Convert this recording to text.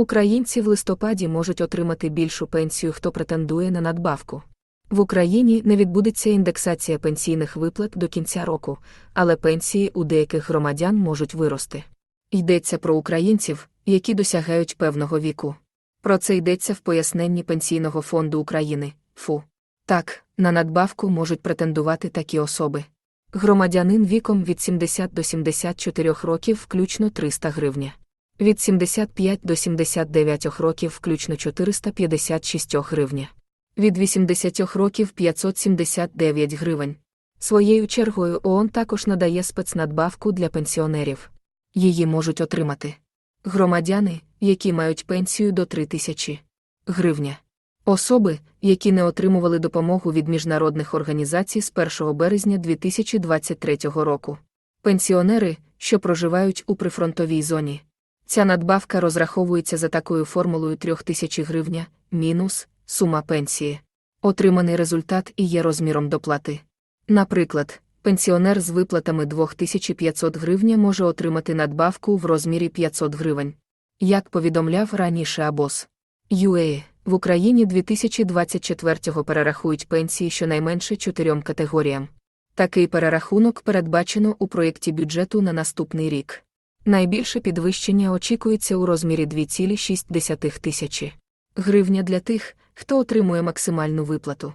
Українці в листопаді можуть отримати більшу пенсію, хто претендує на надбавку. В Україні не відбудеться індексація пенсійних виплат до кінця року, але пенсії у деяких громадян можуть вирости. Йдеться про українців, які досягають певного віку. Про це йдеться в поясненні Пенсійного фонду України ФУ. Так, на надбавку можуть претендувати такі особи. Громадянин віком від 70 до 74 років включно 300 гривня. Від 75 до 79 років включно 456 гривня. Від 80 років 579 гривень. Своєю чергою ООН також надає спецнадбавку для пенсіонерів. Її можуть отримати громадяни, які мають пенсію до 3 тисячі гривня. Особи, які не отримували допомогу від міжнародних організацій з 1 березня 2023 року. Пенсіонери, що проживають у прифронтовій зоні. Ця надбавка розраховується за такою формулою 3000 гривня, мінус сума пенсії. Отриманий результат і є розміром доплати. Наприклад, пенсіонер з виплатами 2500 гривня може отримати надбавку в розмірі 500 гривень. Як повідомляв раніше Абос. UA, в Україні 2024-го перерахують пенсії щонайменше чотирьом категоріям. Такий перерахунок передбачено у проєкті бюджету на наступний рік. Найбільше підвищення очікується у розмірі 2,6 тисячі гривня для тих, хто отримує максимальну виплату.